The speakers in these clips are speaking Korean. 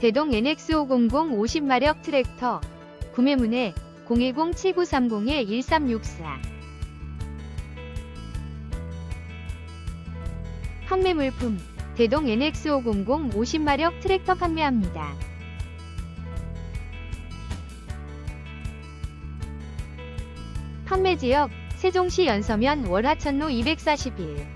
대동 NX500 50마력 트랙터. 구매문의 010-7930-1364 판매 물품 대동 NX500 50마력 트랙터 판매합니다. 판매 지역 세종시 연서면 월하천로 241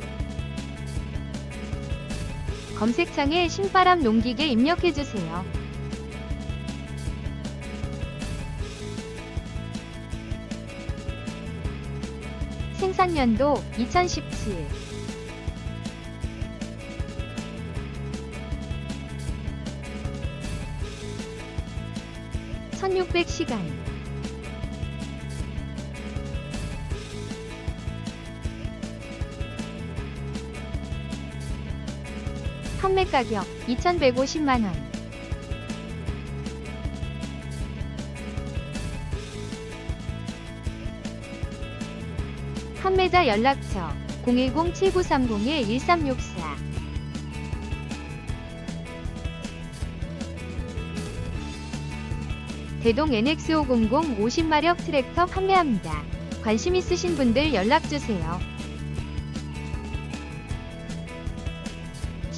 검색창에 신바람 농기계 입력해주세요. 생산연도 2017 1600시간 판매 가격 2150만 원 판매자 연락처 010-7930-1364 대동 NX500 50마력 트랙터 판매합니다. 관심 있으신 분들 연락주세요.